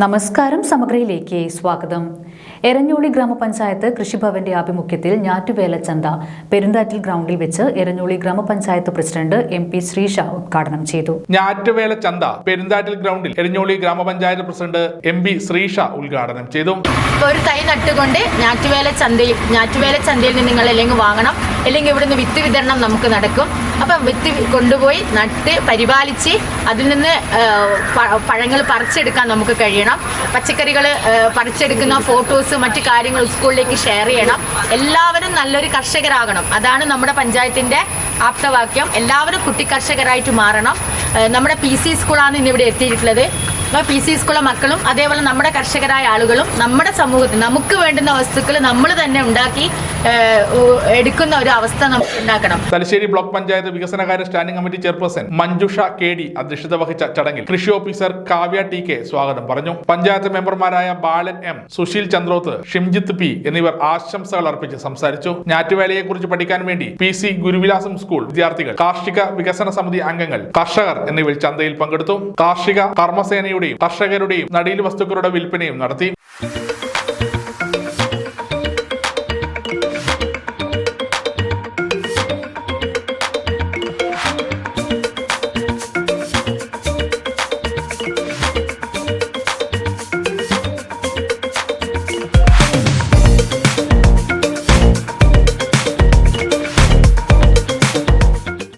നമസ്കാരം സമഗ്രയിലേക്ക് സ്വാഗതം. എരഞ്ഞോളി ഗ്രാമപഞ്ചായത്ത് കൃഷിഭവന്റെ ആഭിമുഖ്യത്തിൽ ഞാറ്റുവേല ചന്ത പെരുന്താറ്റിൽ ഗ്രൗണ്ടിൽ വെച്ച് എരഞ്ഞോളി ഗ്രാമപഞ്ചായത്ത് പ്രസിഡന്റ് എം പി ശ്രീഷ ഉദ്ഘാടനം ചെയ്തു. ഞാറ്റുവേല ചന്ത പെരുന്താറ്റിൽ ഗ്രൗണ്ടിൽ എരഞ്ഞോളി ഗ്രാമപഞ്ചായത്ത് പ്രസിഡന്റ് എം പി ശ്രീഷ ഉദ്ഘാടനം ചെയ്തു. ഒരു തൈ നട്ടുകൊണ്ട് ഞാറ്റുവേല ചന്തയിൽ ഞാറ്റുവേല ചന്തയിൽ നിന്ന് നിങ്ങൾ അല്ലെങ്കിൽ വാങ്ങണം. അല്ലെങ്കിൽ ഇവിടുന്ന് വിത്ത് വിതരണം നമുക്ക് നടക്കും. അപ്പം വിത്ത് കൊണ്ടുപോയി നട്ട് പരിപാലിച്ച് അതിൽ നിന്ന് പഴങ്ങൾ പറിച്ചെടുക്കാൻ നമുക്ക് കഴിയണം. പച്ചക്കറികൾ പറിച്ചെടുക്കുന്ന ഫോട്ടോസ് മറ്റു കാര്യങ്ങൾ സ്കൂളിലേക്ക് ഷെയർ ചെയ്യണം. എല്ലാവരും നല്ലൊരു കർഷകരാകണം. അതാണ് നമ്മുടെ പഞ്ചായത്തിന്റെ ആപ്തവാക്യം. എല്ലാവരും കുട്ടി കർഷകരായിട്ട് മാറണം. നമ്മുടെ പി സി സ്കൂളാണ് ഇന്നിവിടെ എത്തിയിട്ടുള്ളത്. അപ്പോൾ പി സി സ്കൂളിലെ മക്കളും അതേപോലെ നമ്മുടെ കർഷകരായ ആളുകളും നമ്മുടെ സമൂഹത്തിൽ നമുക്ക് വേണ്ടുന്ന വസ്തുക്കൾ നമ്മൾ തന്നെ ഉണ്ടാക്കി എടുക്കുന്ന ഒരു അവസ്ഥ നമുക്ക് ഉണ്ടാക്കണം. തലശ്ശേരി ബ്ലോക്ക് പഞ്ചായത്ത് വികസനകാര്യ standing committee chairperson Manjusha K D അധ്യക്ഷത വഹിച്ച ചടങ്ങിൽ കൃഷി ഓഫീസർ കാവ്യ ടി കെ സ്വാഗതം പറഞ്ഞു. പഞ്ചായത്ത് മെമ്പർമാരായ ബാലൻ എം സുശീൽ ചന്ദ്രോത്ത് ഷിംജിത്ത് പി എന്നിവർ ആശംസകൾ അർപ്പിച്ച് സംസാരിച്ചു. ഞാറ്റുവേലയെക്കുറിച്ച് പഠിക്കാൻ വേണ്ടി പി സി ഗുരുവിലാസം സ്കൂൾ വിദ്യാർത്ഥികൾ കാർഷിക വികസന സമിതി അംഗങ്ങൾ കർഷകർ എന്നിവർ ചന്തയിൽ പങ്കെടുത്തു. കാർഷിക കർമ്മസേനയുടെയും കർഷകരുടെയും നടീൽ വസ്തുക്കളുടെ വിൽപ്പനയും നടത്തി.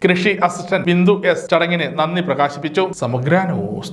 കൃഷി അസിസ്റ്റന്റ് ബിന്ദു എസ് ചടങ്ങിന് നന്ദി പ്രകാശിപ്പിച്ചു. സമഗ്ര ന്യൂസ്